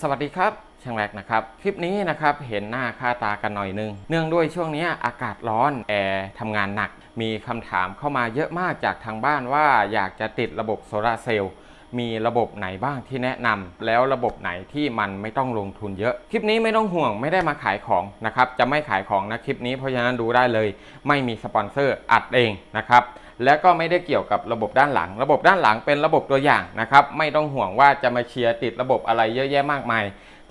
สวัสดีครับช่างแรกนะครับ คลิปนี้นะครับเห็นหน้าค่าตากันหน่อยนึง เนื่องด้วยช่วงนี้อากาศร้อนแอร์ทำงานหนัก มีคำถามเข้ามาเยอะมากจากทางบ้านว่าอยากจะติดระบบโซลาร์เซลล์มีระบบไหนบ้างที่แนะนำแล้วระบบไหนที่มันไม่ต้องลงทุนเยอะ คลิปนี้ไม่ต้องห่วงไม่ได้มาขายของนะครับ จะไม่ขายของนะคลิปนี้เพราะฉะนั้นดูได้เลย ไม่มีสปอนเซอร์อัดเองนะครับ แล้วก็ไม่ได้เกี่ยวกับระบบด้านหลัง ระบบด้านหลังเป็นระบบตัวอย่างนะครับ ไม่ต้องห่วงว่าจะมาเชียร์ติดระบบอะไรเยอะแยะมากมาย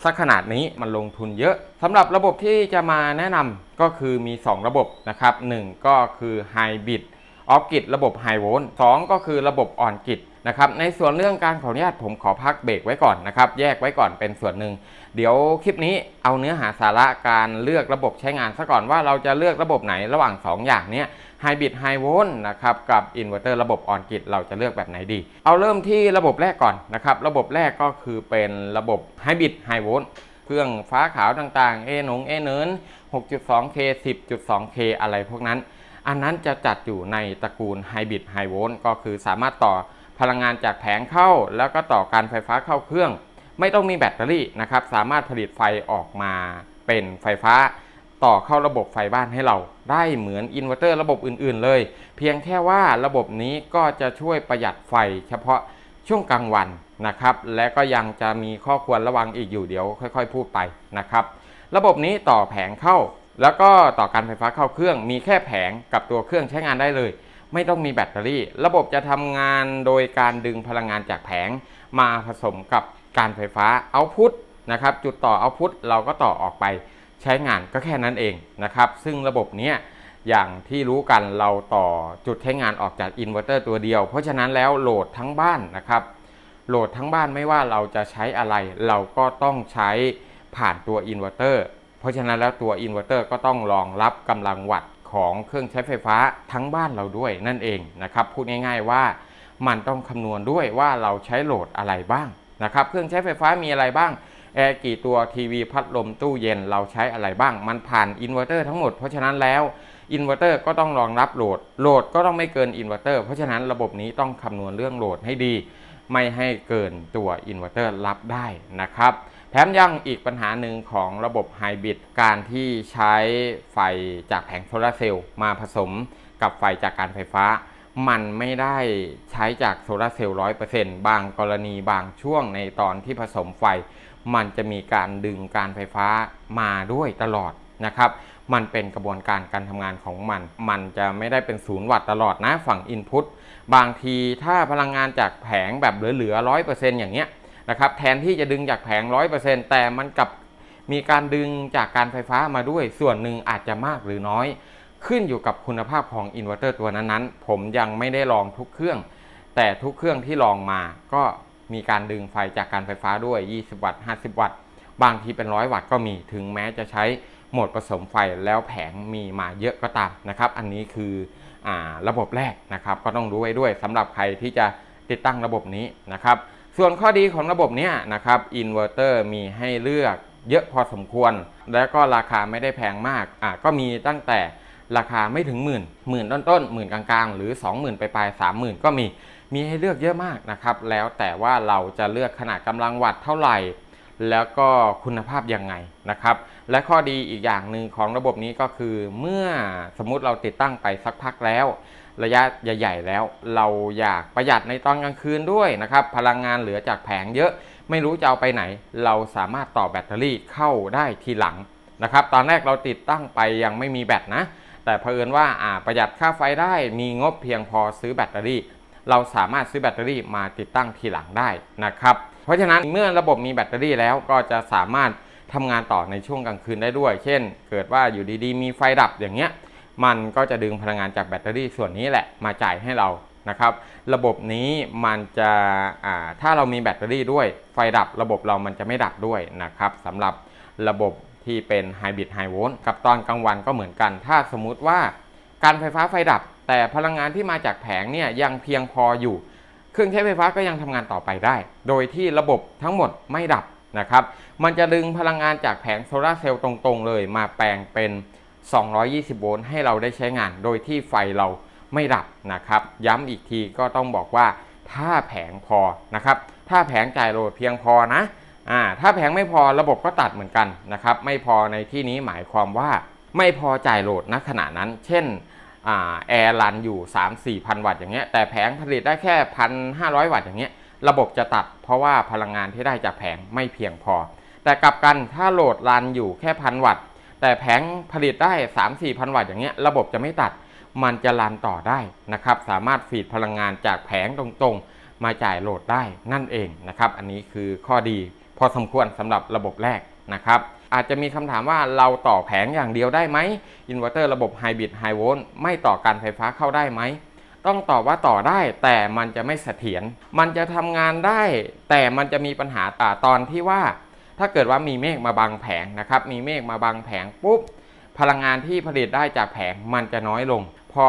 สักขนาดนี้มันลงทุนเยอะสำหรับระบบที่จะมาแนะนำก็คือมี 2 ระบบนะครับ 1 ก็คือ Hybrid ออฟกิดระบบไฮโวลต์2ก็คือระบบออนกิดนะครับในส่วนเรื่องการขออนุญาตผมขอพักเบรกไว้ก่อนนะครับแยกไว้ก่อนเป็นส่วนหนึ่ง เดี๋ยวคลิปนี้เอาเนื้อหาสาระการเลือกระบบใช้งานซะก่อนว่าเราจะเลือกระบบไหนระหว่าง 2 อย่างเนี้ย ไฮบริดไฮโวลต์นะครับกับอินเวอร์เตอร์ระบบออนกริดเราจะเลือกแบบไหนดี เอาเริ่มที่ระบบแรกก่อนนะครับระบบแรกก็คือเป็นระบบไฮบริดไฮโวลต์เครื่องฟ้าขาวต่างๆ เอหนงเอเนิน 6.2K 10.2K อะไรพวกนั้น อันนั้นจะจัดอยู่ในตระกูลไฮบริดไฮโวลต์ก็คือสามารถต่อพลังงานจากแผงเข้า แล้วก็ต่อการไฟฟ้าเข้าเครื่อง ไม่ต้องมีแบตเตอรี่นะครับสามารถผลิตไฟออกมาเป็นไฟฟ้า ต่อเข้าระบบไฟบ้านให้เราได้เหมือนอินเวอร์เตอร์ระบบอื่นๆเลย เพียงแค่ว่าระบบนี้ก็จะช่วยประหยัดไฟเฉพาะช่วงกลางวันนะครับ และก็ยังจะมีข้อควรระวังอีกอยู่เดี๋ยวค่อยๆ พูดไปนะครับ ระบบนี้ต่อแผงเข้า แล้วก็ต่อการไฟฟ้าเข้าเครื่อง มีแค่แผงกับตัวเครื่องใช้งานได้เลย ไม่ต้องมีแบตเตอรี่ ระบบจะทำงานโดยการดึงพลังงานจากแผง มาผสมกับการไฟฟ้าเอาพุทนะครับจุดต่อเอาพุทเราก็ต่อออกไป ใช้งานก็แค่นั้นเองนะครับ ซึ่งระบบเนี้ยอย่างที่รู้กันเราต่อจุดใช้งานออกจากอินเวอร์เตอร์ตัวเดียว เพราะฉะนั้นแล้วโหลดทั้งบ้านนะครับ โหลดทั้งบ้านไม่ว่าเราจะใช้อะไร เราก็ต้องใช้ผ่านตัวอินเวอร์เตอร์เพราะฉะนั้นแล้วตัวอินเวอร์เตอร์ก็ต้องรองรับกำลังวัตต์ของเครื่องใช้ไฟฟ้าทั้งบ้านเราด้วยนั่นเองนะครับ พูดง่ายๆว่ามันต้องคำนวณด้วยว่าเราใช้โหลดอะไรบ้างนะครับ เครื่องใช้ไฟฟ้ามีอะไรบ้าง แอร์กี่ตัวทีวีพัดลมตู้เย็นเราใช้อะไรบ้าง มันผ่านอินเวอร์เตอร์ทั้งหมด เพราะฉะนั้นแล้วอินเวอร์เตอร์ก็ต้องรองรับโหลด โหลดก็ต้องไม่เกินอินเวอร์เตอร์ เพราะฉะนั้นระบบนี้ต้องคำนวณเรื่องโหลดให้ดี ไม่ให้เกินตัวอินเวอร์เตอร์รับได้นะครับ แถมยังอีกปัญหาหนึ่งของระบบไฮบริดการที่ใช้ไฟจากแผงโซลาร์เซลล์มาผสมกับไฟจากการไฟฟ้า มันไม่ได้ใช้จากโซลาร์เซลล์ร้อยเปอร์เซ็นต์บางกรณีบางช่วงในตอนที่ผสมไฟ มันจะมีการดึงการไฟฟ้ามาด้วยตลอดนะครับ มันเป็นกระบวนการการทำงานของมัน มันจะไม่ได้เป็นศูนย์วัตต์ตลอดนะฝั่งอินพุตบางทีถ้าพลังงานจากแผงแบบเหลือๆร้อยเปอร์เซ็นต์อย่างเงี้ยนะครับแทนที่จะดึงจากแผงร้อยเปอร์เซ็นต์แต่มันกลับมีการดึงจากการไฟฟ้ามาด้วยส่วนหนึ่งอาจจะมากหรือน้อย ขึ้นอยู่กับคุณภาพของอินเวอร์เตอร์ตัวนั้นๆ ผมยังไม่ได้ลองทุกเครื่อง แต่ทุกเครื่องที่ลองมาก็ มีการดึงไฟจากการไฟฟ้าด้วย 20 วัตต์ 50 วัตต์ บางทีเป็นร้อยวัตต์ก็มี ถึงแม้จะใช้โหมดผสมไฟแล้วแผงมีมาเยอะก็ตามนะครับ อันนี้คืออระบบแรกนะครับ ก็ต้องรู้ไว้ด้วยสำหรับใครที่จะติดตั้งระบบนี้นะครับ ส่วนข้อดีของระบบเนี้ยนะครับอินเวอร์เตอร์มีให้เลือกเยอะพอสมควร แล้วก็ราคาไม่ได้แพงมากอะก็มีตั้งแต่ราคาไม่ถึงหมื่นหมื่นต้นๆหมื่นกลางๆ หรือ 20,000 ไปปลายๆ30,000ก็มี มีให้เลือกเยอะมากนะครับ แล้วแต่ว่าเราจะเลือกขนาดกำลังวัตต์เท่าไหร่ แล้วก็คุณภาพยังไงนะครับ และข้อดีอีกอย่างหนึ่งของระบบนี้ก็คือ เมื่อสมมุติเราติดตั้งไปสักพักแล้ว ระยะใหญ่ๆแล้ว เราอยากประหยัดในตอนกลางคืนด้วยนะครับ พลังงานเหลือจากแผงเยอะ ไม่รู้จะเอาไปไหน เราสามารถต่อแบตเตอรี่เข้าได้ทีหลังนะครับ ตอนแรกเราติดตั้งไปยังไม่มีแบตนะ แต่เผอิญว่าอ่าประหยัดค่าไฟได้มีงบเพียงพอซื้อแบตเตอรี่ เราสามารถซื้อแบตเตอรี่มาติดตั้งทีหลังได้นะครับ เพราะฉะนั้นเมื่อระบบมีแบตเตอรี่แล้วก็จะสามารถทำงานต่อในช่วงกลางคืนได้ด้วย เช่น เกิดว่าอยู่ดีๆ มีไฟดับอย่างเงี้ย มันก็จะดึงพลังงานจากแบตเตอรี่ส่วนนี้แหละมาจ่ายให้เรานะครับ ระบบนี้มันจะถ้าเรามีแบตเตอรี่ด้วย ไฟดับระบบเรามันจะไม่ดับด้วยนะครับสำหรับระบบที่เป็นไฮบริดไฮโวลต์กับตอนกลางวันก็เหมือนกัน ถ้าสมมุติว่าการไฟฟ้าไฟดับ แต่พลังงานที่มาจากแผงเนี่ยยังเพียงพออยู่ เครื่องใช้ไฟฟ้าก็ยังทำงานต่อไปได้ โดยที่ระบบทั้งหมดไม่ดับนะครับ มันจะดึงพลังงานจากแผงโซลาร์เซลล์ตรงๆเลย มาแปลงเป็น 220 โวลต์ให้เราได้ใช้งาน โดยที่ไฟเราไม่ดับนะครับ ย้ำอีกทีก็ต้องบอกว่าถ้าแผงพอนะครับ ถ้าแผงจ่ายโหลดเพียงพอนะอ่าถ้าแผงไม่พอระบบก็ตัดเหมือนกันนะครับ ไม่พอในที่นี้หมายความว่าไม่พอจ่ายโหลดณขณะนั้น เช่น แอร์รันอยู่ 3 4พันวัตต์อย่างเงี้ยแต่แผงผลิตได้แค่ 1,500 วัตต์อย่างเงี้ยระบบจะตัดเพราะว่าพลังงานที่ได้จากแผงไม่เพียงพอ แต่กลับกันถ้าโหลดรันอยู่แค่พันวัตต์แต่แผงผลิตได้ 3 4พันวัตต์อย่างเงี้ยระบบจะไม่ตัดมันจะรันต่อได้นะครับสามารถฟีดพลังงานจากแผงตรงๆ มาจ่ายโหลดได้นั่นเองนะครับอันนี้คือข้อดีพอสมควรสำหรับระบบแรกนะครับ อาจจะมีคำถามว่าเราต่อแผงอย่างเดียวได้ไหมอินเวอร์เตอร์ระบบไฮบริดไฮโวลต์ไม่ต่อการไฟฟ้าเข้าได้ไหมต้องตอบว่าต่อได้แต่มันจะไม่เสถียรมันจะทำงานได้ แต่มันจะมีปัญหาอ่าตอนที่ว่า ถ้าเกิดว่ามีเมฆมาบังแผงนะครับ มีเมฆมาบังแผงปุ๊บพลังงานที่ผลิตได้จากแผงมันจะน้อยลง พอ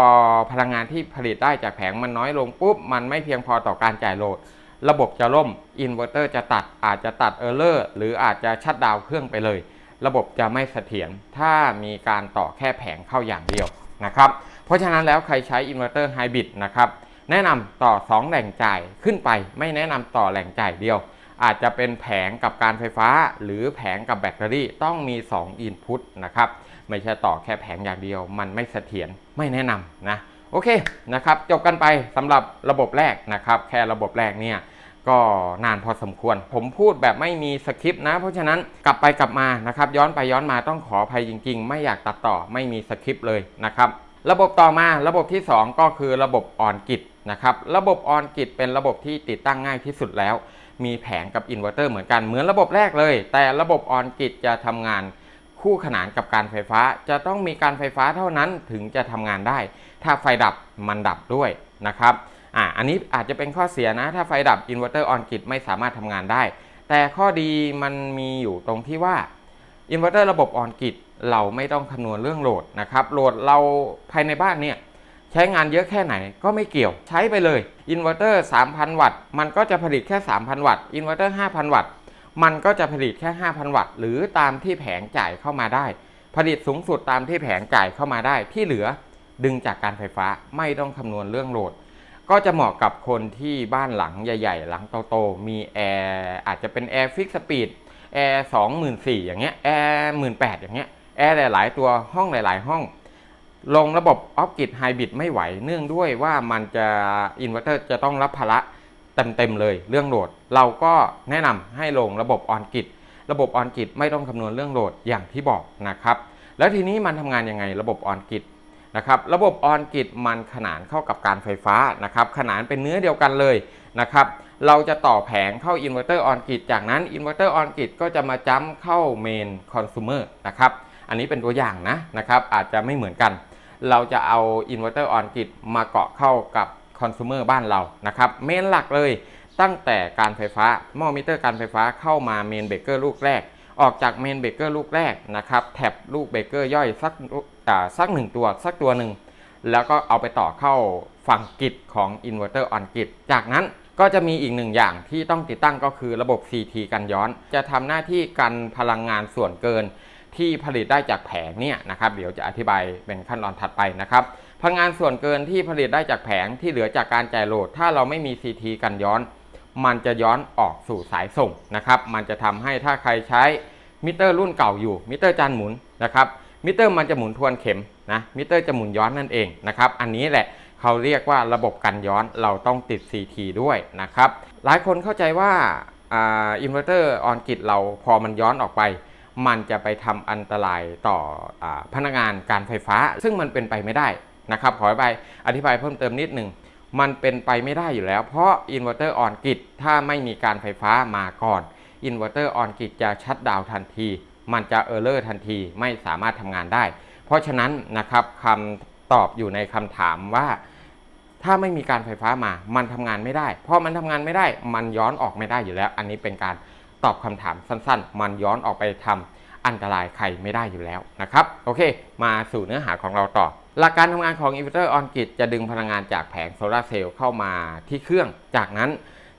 พลังงานที่ผลิตได้จากแผงมันน้อยลงปุ๊บมันไม่เพียงพอต่อการจ่ายโหลด ระบบจะล่มอินเวอร์เตอร์จะตัดอาจจะตัดเออร์เลอร์หรืออาจจะชัดดาวเครื่องไปเลย ระบบจะไม่เสถียรถ้ามีการต่อแค่แผงเข้าอย่างเดียวนะครับเพราะฉะนั้นแล้วใครใช้อินเวอร์เตอร์ไฮบริดนะครับแนะนำต่อ 2 แหล่งจ่ายขึ้นไป ไม่แนะนำต่อแหล่งจ่ายเดียว อาจจะเป็นแผงกับการไฟฟ้า หรือแผงกับแบตเตอรี่ต้องมี 2 Input นะครับไม่ใช่ต่อแค่แผงอย่างเดียว มันไม่เสถียรไม่แนะนำนะ โอเคนะครับจบกันไปสำหรับระบบแรกนะครับ แค่ระบบแรกเนี่ยก็นานพอสมควร ผมพูดแบบไม่มีสคริปต์นะ เพราะฉะนั้นกลับไปกลับมานะครับย้อนไปย้อนมาต้องขออภัยจริง ๆ ไม่อยากตัดต่อไม่มีสคริปต์เลยนะครับระบบต่อมาระบบที่ 2 ก็คือระบบออนกิตนะครับระบบออนกิตเป็นระบบที่ติดตั้งง่ายที่สุดแล้ว มีแผงกับอินเวอร์เตอร์เหมือนกันเหมือนระบบแรกเลย แต่ระบบออนกิตจะทำงาน คู่ขนานกับการไฟฟ้า จะต้องมีการไฟฟ้าเท่านั้นถึงจะทำงานได้ ถ้าไฟดับมันดับด้วยนะครับอ่าอันนี้อาจจะเป็นข้อเสียนะ ถ้าไฟดับอินเวอร์เตอร์ออนกิตไม่สามารถทำงานได้ แต่ข้อดีมันมีอยู่ตรงที่ว่าอินเวอร์เตอร์ระบบออนกิตเราไม่ต้องคำนวณเรื่องโหลดนะครับโหลดเราภายในบ้านเนี่ยใช้งานเยอะแค่ไหนก็ไม่เกี่ยวใช้ไปเลยอินเวอร์เตอร์3,000 วัตต์ มันก็จะผลิตแค่ 3,000 วัตต์อินเวอร์เตอร์5,000 วัตต์ มันก็จะผลิตแค่ 5,000 วัตต์ หรือตามที่แผงจ่ายเข้ามาได้ ผลิตสูงสุดตามที่แผงจ่ายเข้ามาได้ ที่เหลือดึงจากการไฟฟ้าไม่ต้องคำนวณเรื่องโหลด ก็จะเหมาะกับคนที่บ้านหลังใหญ่ ๆ หลังโตๆมีแอร์อาจจะเป็นแอร์ฟิกสปีดแอร์สองหมื่นสี่อย่างเงี้ยแอร์หมื่นแปดอย่างเงี้ยแอร์หลาย ๆ ตัวห้องหลาย ๆ ห้อง ลงระบบออฟกิดไฮบริดไม่ไหว เนื่องด้วยว่ามันจะอินเวอร์เตอร์จะต้องรับภาระ เต็มๆเลยเรื่องโหลด เราก็แนะนำให้ลงระบบออนกิดระบบออนกิดไม่ต้องคำนวณเรื่องโหลดอย่างที่บอกนะครับ แล้วทีนี้มันทำงานยังไงระบบออนกิดนะครับระบบออนกิดมันขนานเข้ากับการไฟฟ้านะครับขนานเป็นเนื้อเดียวกันเลยนะครับเราจะต่อแผงเข้าอินเวอร์เตอร์ออนกิดจากนั้นอินเวอร์เตอร์ออนกิดก็จะมาจัมเข้าเมนคอน sumer นะครับอันนี้เป็นตัวอย่างนะนะครับอาจจะไม่เหมือนกัน เราจะเอาอินเวอร์เตอร์ออนกิดมาเกาะเข้ากับ คอน sumer บ้านเรานะครับเมนหลักเลยตั้งแต่การไฟฟ้าหม้อมิเตอร์การไฟฟ้าเข้ามาเมนเบเกอร์ลูกแรก ออกจากเมนเบเกอร์ลูกแรกนะครับแท็บลูกเบเกอร์ย่อยสักสักหนึ่งตัวสักตัวหนึ่งแล้วก็เอาไปต่อเข้าฝั่งกิจของอินเวอร์เตอร์ออนกิจจากนั้นก็จะมีอีกหนึ่งอย่างที่ต้องติดตั้งก็คือระบบ CT กันย้อน จะทำหน้าที่กันพลังงานส่วนเกินที่ผลิตได้จากแผงเนี่ยนะครับ เดี๋ยวจะอธิบายเป็นขั้นตอนถัดไปนะครับ พลังงานส่วนเกินที่ผลิตได้จากแผงที่เหลือจากการจ่ายโหลด ถ้าเราไม่มี CT กันย้อน มันจะย้อนออกสู่สายส่งนะครับ มันจะทำให้ถ้าใครใช้มิเตอร์รุ่นเก่าอยู่ มิเตอร์จานหมุนนะครับ มิเตอร์มันจะหมุนทวนเข็มนะ มิเตอร์จะหมุนย้อนนั่นเองนะครับ อันนี้แหละเขาเรียกว่าระบบกันย้อนเราต้องติด CT ด้วยนะครับ หลายคนเข้าใจว่าอินเวอร์เตอร์ออนกิดเราพอมันย้อนออกไป มันจะไปทำอันตรายต่ออพนักงานการไฟฟ้า ซึ่งมันเป็นไปไม่ได้ นะครับขอไปอธิบายเพิ่มเติมนิดหนึ่งมันเป็นไปไม่ได้อยู่แล้ว เพราะอินเวอร์เตอร์ออนกิดถ้าไม่มีการไฟฟ้ามาก่อนอินเวอร์เตอร์ออนกิดจะชัดดาวทันที มันจะเออร์เลอร์ทันทีไม่สามารถทำงานได้ เพราะฉะนั้นนะครับคำตอบอยู่ในคำถามว่า ถ้าไม่มีการไฟฟ้ามา มันทำงานไม่ได้ เพราะมันทำงานไม่ได้ มันย้อนออกไม่ได้อยู่แล้ว อันนี้เป็นการตอบคำถามสั้นๆ มันย้อนออกไปทำอันตรายใครไม่ได้อยู่แล้วนะครับ โอเค มาสู่เนื้อหาของเราต่อ หลักการทำงานของอินเวอร์เตอร์ออนกิจะดึงพลังงานจากแผงโซลาเซลล์เข้ามาที่เครื่อง จากนั้น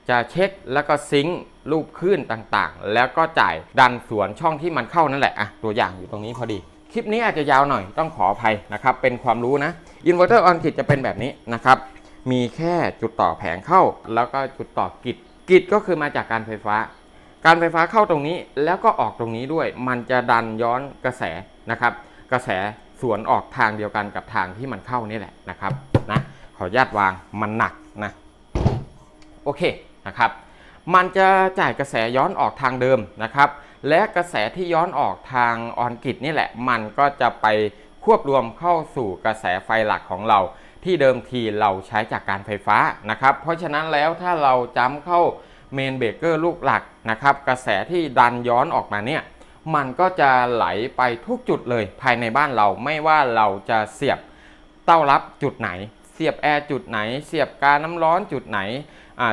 จะเช็คแล้วก็ซิงค์รูปคลื่นต่างๆ แล้วก็จ่ายดันสวนช่องที่มันเข้านั่นแหละอะตัวอย่างอยู่ตรงนี้พอดี คลิปนี้อาจจะยาวหน่อยต้องขออภัยนะครับ เป็นความรู้นะอินเวอร์เตอร์ออนกิจะเป็นแบบนี้นะครับ มีแค่จุดต่อแผงเข้า แล้วก็จุดต่อกิจกิจก็คือมาจากการไฟฟ้า การไฟฟ้าเข้าตรงนี้แล้วก็ออกตรงนี้ด้วย มันจะดันย้อนกระแสนะครับ กระแส สวนออกทางเดียวกันกับทางที่มันเข้านี่แหละนะครับนะขออนุญาตวางมันหนักนะโอเคนะครับมันจะจ่ายกระแสย้อนออกทางเดิมนะครับ และกระแสที่ย้อนออกทางออนกิตนี่แหละ มันก็จะไปควบรวมเข้าสู่กระแสไฟหลักของเรา ที่เดิมทีเราใช้จากการไฟฟ้านะครับ เพราะฉะนั้นแล้วถ้าเราจำเข้าเมนเบรกเกอร์ลูกหลักนะครับ กระแสที่ดันย้อนออกมาเนี่ย มันก็จะไหลไปทุกจุดเลยภายในบ้านเราไม่ว่าเราจะเสียบเต้ารับจุดไหน เสียบแอร์จุดไหน เสียบกาน้ำร้อนจุดไหน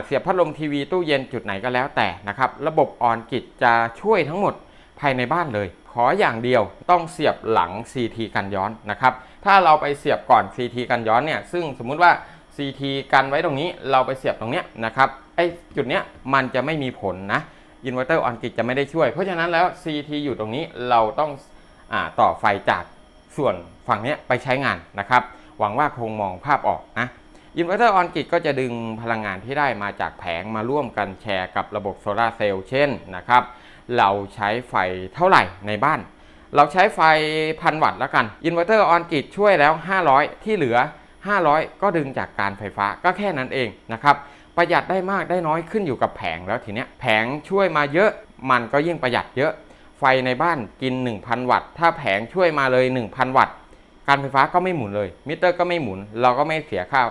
เสียบพัดลมทีวีตู้เย็นจุดไหนก็แล้วแต่นะครับ ระบบออนกิจจะช่วยทั้งหมดภายในบ้านเลย ขออย่างเดียวต้องเสียบหลัง CT กันย้อนนะครับ ถ้าเราไปเสียบก่อน CT กันย้อนเนี่ย ซึ่งสมมุติว่า CT กันไว้ตรงนี้ เราไปเสียบตรงเนี้ยนะครับ ไอ้จุดเนี้ยมันจะไม่มีผลนะ อินเวอร์เตอร์ออนกิจจะไม่ได้ช่วย เพราะฉะนั้นแล้ว CT อยู่ตรงนี้เราต้องอต่อไฟจากส่วนฝั่งนี้ไปใช้งานนะครับ หวังว่าคงมองภาพออกนะอินเวอร์เตอร์ออนกิจก็จะดึงพลังงานที่ได้มาจากแผงมาร่วมกันแชร์กับระบบโซลาเซลล์เช่นนะครับ เราใช้ไฟเท่าไหร่ในบ้าน เราใช้ไฟพันวัตต์แล้วกันอินเวอร์เตอร์ออนกิจช่วยแล้ว 500 ที่เหลือ 500 ก็ดึงจากการไฟฟ้าก็แค่นั้นเองนะครับ ประหยัดได้มากได้น้อยขึ้นอยู่กับแผงแล้วทีเนี้ยแผงช่วยมาเยอะมันก็ยิ่งประหยัดเยอะ ไฟในบ้านกิน 1,000 วัตต์ ถ้าแผงช่วยมาเลย 1,000 วัตต์ การไฟฟ้าก็ไม่หมุนเลย มิเตอร์ก็ไม่หมุน เราก็ไม่เสียค่า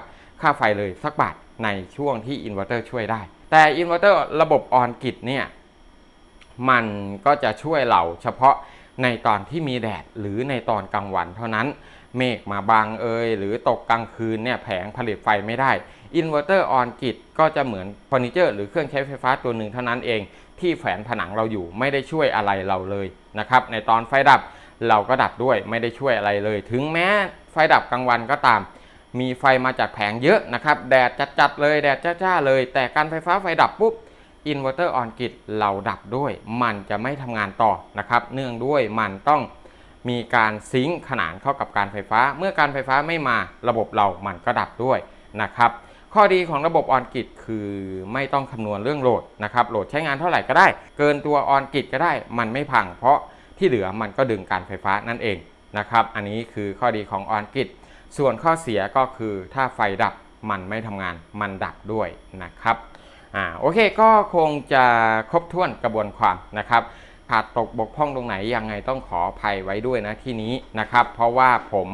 ค่าไฟเลยสักบาทในช่วงที่อินเวอร์เตอร์ช่วยได้ แต่อินเวอร์เตอร์ระบบออนกิจเนี่ยมันก็จะช่วยเราเฉพาะในตอนที่มีแดดหรือในตอนกลางวันเท่านั้น เมฆมาบางเอยหรือตกกลางคืนเนี่ยแผงผลิตไฟไม่ได้อินเวอร์เตอร์ออนกิจก็จะเหมือนเฟอร์นิเจอร์หรือเครื่องใช้ไฟฟ้าตัวหนึ่งเท่านั้นเอง ที่แฝงผนังเราอยู่ไม่ได้ช่วยอะไรเราเลยนะครับในตอนไฟดับเราก็ดับด้วยไม่ได้ช่วยอะไรเลย ถึงแม้ไฟดับกลางวันก็ตาม มีไฟมาจากแผงเยอะนะครับแดดจัดๆเลยแดดจ้าๆเลย แต่การไฟฟ้าไฟดับปุ๊บอินเวอร์เตอร์ออนกิจเราดับด้วย มันจะไม่ทำงานต่อนะครับเนื่องด้วยมันต้อง มีการซิงค์ขนานเข้ากับการไฟฟ้า เมื่อการไฟฟ้าไม่มาระบบเรามันก็ดับด้วยนะครับ ข้อดีของระบบออนกิจคือไม่ต้องคำนวณเรื่องโหลดนะครับโหลดใช้งานเท่าไหร่ก็ได้ เกินตัวออนกิจก็ได้ มันไม่พัง เพราะที่เหลือมันก็ดึงการไฟฟ้านั่นเองนะครับ อันนี้คือข้อดีของออนกิจส่วนข้อเสียก็คือถ้าไฟดับมันไม่ทำงานมันดับด้วยนะครับอ่าโอเคก็คงจะครบถ้วนกระบวนความนะครับ ขาดตกบกพร่องตรงไหนยังไงต้องขออภัยไว้ด้วยนะที่นี้นะครับ เพราะว่าผม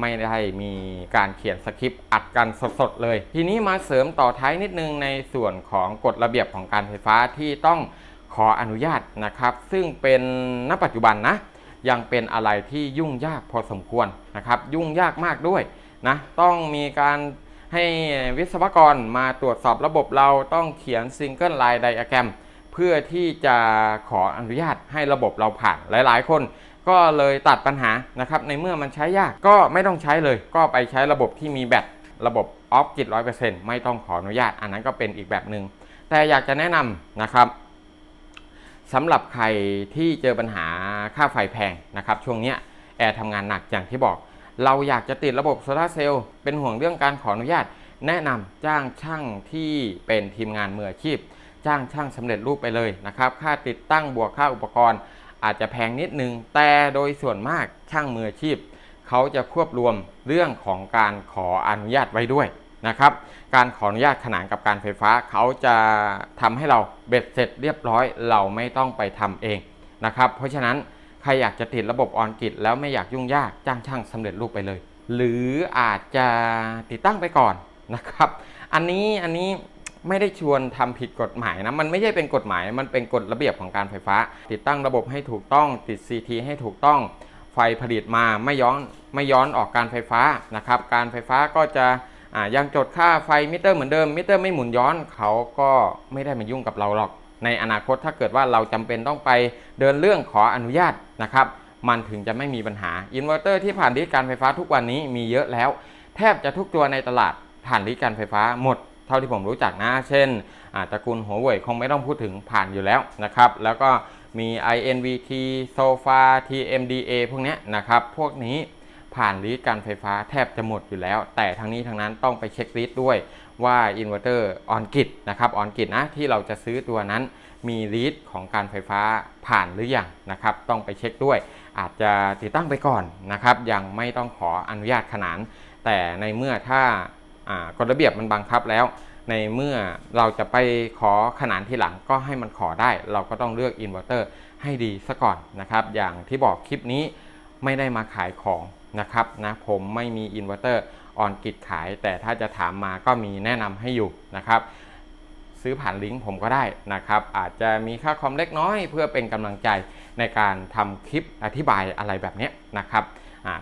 ไม่ได้มีการเขียนสคริปต์อัดกันสดๆเลย ทีนี้มาเสริมต่อท้ายนิดนึงในส่วนของกฎระเบียบของการไฟฟ้าที่ต้องขออนุญาตนะครับ ซึ่งเป็นณปัจจุบันนะยังเป็นอะไรที่ยุ่งยากพอสมควรนะครับ ยุ่งยากมากด้วยนะต้องมีการให้วิศวกรมาตรวจสอบระบบเราต้องเขียนซิงเกิลไลน์ไดอะแกรม เพื่อที่จะขออนุญาตให้ระบบเราผ่านหลาย ๆ คนก็เลยตัดปัญหานะครับในเมื่อมันใช้ยากก็ไม่ต้องใช้เลย ก็ไปใช้ระบบที่มีแบตระบบออฟกิจร้อยเปอร์เซ็นต์ไม่ต้องขออนุญาต อันนั้นก็เป็นอีกแบบหนึง่งแต่อยากจะแนะนำนะครับสำหรับใครที่เจอปัญหาค่าไฟแพงนะครับ ช่วงนี้แอร์ทำงานหนักอย่างที่บอก เราอยากจะติดระบบโซลาเซลล์เป็นห่วงเรื่องการขออนุญาต แนะนำจ้างช่างที่เป็นทีมงานมืออาชีพ จ้างช่างสำเร็จรูปไปเลยนะครับ ค่าติดตั้งบวกค่าอุปกรณ์ อาจจะแพงนิดนึง แต่โดยส่วนมากช่างมืออาชีพ เขาจะควบรวมเรื่องของการขออนุญาตไว้ด้วยนะครับ การขออนุญาตขนานกับการไฟฟ้าเขาจะทำให้เราเบ็ดเสร็จเรียบร้อย เราไม่ต้องไปทำเองนะครับ เพราะฉะนั้นใครอยากจะติดระบบออนกิจแล้วไม่อยากยุ่งยากจ้างช่างสำเร็จรูปไปเลย หรืออาจจะติดตั้งไปก่อนนะครับ อันนี้อันนี้ ไม่ได้ชวนทำผิดกฎหมายนะ มันไม่ใช่เป็นกฎหมาย มันเป็นกฎระเบียบของการไฟฟ้า ติดตั้งระบบให้ถูกต้อง ติด CT ให้ถูกต้อง ไฟผลิตมาไม่ย้อนไม่ย้อนออกการไฟฟ้านะครับ การไฟฟ้าก็จะยังจดค่าไฟมิเตอร์เหมือนเดิม มิเตอร์ไม่หมุนย้อนเขาก็ไม่ได้มายุ่งกับเราหรอก ในอนาคตถ้าเกิดว่าเราจำเป็นต้องไปเดินเรื่องขออนุญาตนะครับมันถึงจะไม่มีปัญหาอินเวอร์เตอร์ที่ผ่านลิสการไฟฟ้าทุกวันนี้มีเยอะแล้ว แทบจะทุกตัวในตลาดผ่านลิสการไฟฟ้าหมด เท่าที่ผมรู้จักนะ เช่นตระกูลหัวเว่ยคงไม่ต้องพูดถึงผ่านอยู่แล้วนะครับ แล้วก็มี INVT SOFA TMDA พวกนี้นะครับ พวกนี้ผ่านลิสต์การไฟฟ้าแทบจะหมดอยู่แล้ว แต่ทั้งนี้ทั้งนั้นต้องไปเช็คลิสต์ด้วยว่าอินเวอร์เตอร์ออนกิตนะครับออนกิตนะที่เราจะซื้อตัวนั้นมีลีดของการไฟฟ้าผ่านหรือยังนะครับ ต้องไปเช็คด้วย อาจจะติดตั้งไปก่อนนะครับ ยังไม่ต้องขออนุญาตขนาน แต่ในเมื่อถ้า กฎระเบียบมันบังคับแล้ว ในเมื่อเราจะไปขอขนานทีหลังก็ให้มันขอได้ เราก็ต้องเลือกอินเวอร์เตอร์ให้ดีซะก่อนนะครับ อย่างที่บอกคลิปนี้ไม่ได้มาขายของนะครับนะผมไม่มีอินเวอร์เตอร์ออนกิจขาย แต่ถ้าจะถามมาก็มีแนะนำให้อยู่นะครับ ซื้อผ่านลิงก์ผมก็ได้นะครับ อาจจะมีค่าคอมเล็กน้อย เพื่อเป็นกำลังใจในการทำคลิปอธิบายอะไรแบบนี้นะครับ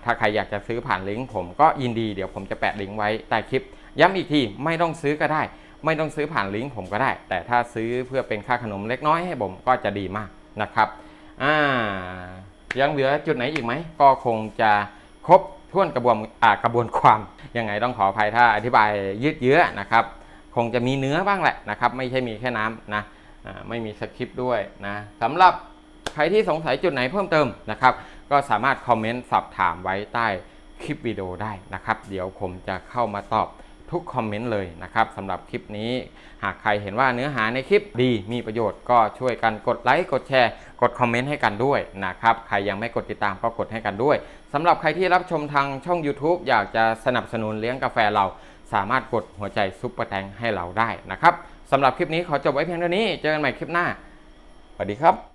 ถ้าใครอยากจะซื้อผ่านลิงก์ผมก็ยินดีเดี๋ยวผมจะแปะลิงก์ไว้ใต้คลิป ย้ำอีกทีไม่ต้องซื้อก็ได้ ไม่ต้องซื้อผ่านลิงก์ผมก็ได้ แต่ถ้าซื้อเพื่อเป็นค่าขนมเล็กน้อยให้ผมก็จะดีมากนะครับอ่ายังเหลือจุดไหนอีกไหมก็คงจะครบถ้วนกระบวนอ่ากระบวนความยังไงต้องขออภัยถ้าอธิบายยืดเยื้อนะครับคงจะมีเนื้อบ้างแหละนะครับ ไม่ใช่มีแค่น้ำนะไม่มีสคริปต์ด้วยนะสำหรับใครที่สงสัยจุดไหนเพิ่มเติมนะครับ ก็สามารถคอมเมนต์สอบถามไว้ใต้คลิปวิดีโอได้นะครับ เดี๋ยวผมจะเข้ามาตอบทุกคอมเมนต์เลยนะครับสำหรับคลิปนี้ หากใครเห็นว่าเนื้อหาในคลิปดีมีประโยชน์ก็ช่วยกันกดไลค์กดแชร์ กดคอมเมนต์ให้กันด้วยนะครับใครยังไม่กดติดตามก็กดให้กันด้วยสำหรับใครที่รับชมทางช่อง YouTube อยากจะสนับสนุนเลี้ยงกาแฟเราสามารถกดหัวใจซุปเปอร์แตงให้เราได้นะครับสำหรับคลิปนี้ขอจบไว้เพียงเท่านี้ เจอกันใหม่คลิปหน้าสวัสดีครับ